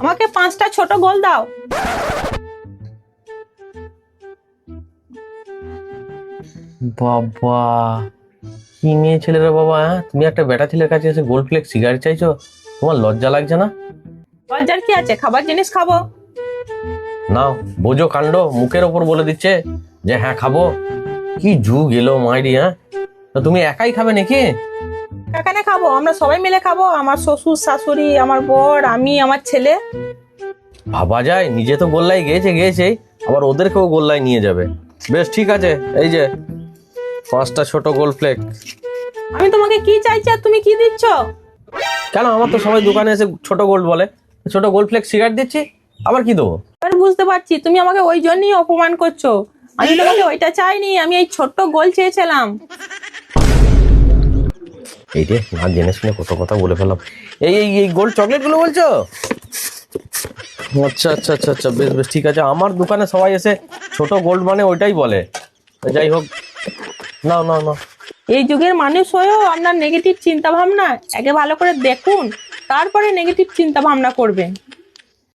আমাকে পাঁচটা ছোট গোল দাও। বাবা কি মেয়ে ছেলে রে বাবা হ্যাঁ? তুমি একটা বেটা ছেলের কাছে এসে গোল্ড ফ্লেক্স সিগারেট চাইছো? তোমার লজ্জা লাগছে না? লজ্জার কি আছে? খাবার জিনিস খাব। নাও বোঝো কাণ্ড মুখের ওপর বলে দিচ্ছে যে হ্যাঁ খাব। কি যুগ এলো মাইরি হ্যাঁ? তা তুমি একাই খাবে নাকি? এখানে খাব আমরা সবাই মিলে খাব আমার শ্বশুর শাশুড়ি আমার বর আমি আমার ছেলে। ভাবা যায় নিজে তো গোল্লায় গেছে গিয়েছে আবার ওদেরকেও গোল্লায় নিয়ে যাবে। বেশ ঠিক আছে এই যে পাঁচটা ছোট গোল ফ্লেক। আমি তোমাকে কি চাইছি আর তুমি কি দিচ্ছ? কেন আমার তো সবাই দোকানে এসে ছোট গোল্ড বলে। ছোট গোল ফ্লেক সিগারেট দিচ্ছি আবার কি দেবো? এবার বুঝতে পারছি তুমি আমাকে ওই জন্যই অপমান করছ। আমি তোমাকে ওইটা চাইনি আমি এই ছোট্ট গোল চেয়েছিলাম। এই রে, না জেনে শুনে কত কথা বলে ফেললাম। এই এই এই গোল্ড চকলেটগুলো বলছো? আচ্ছা আচ্ছা আচ্ছা আচ্ছা বেশ বেশ, ঠিক আছে। আমার দোকানে সবাই এসে ছোট গোল্ড মানে ওইটাই বলে। যাই হোক না না না এই যুগের মানুষ হয়েও আপনার নেগেটিভ চিন্তা ভাবনা একে ভালো করে দেখুন, তারপরে নেগেটিভ চিন্তা ভাবনা করবেন।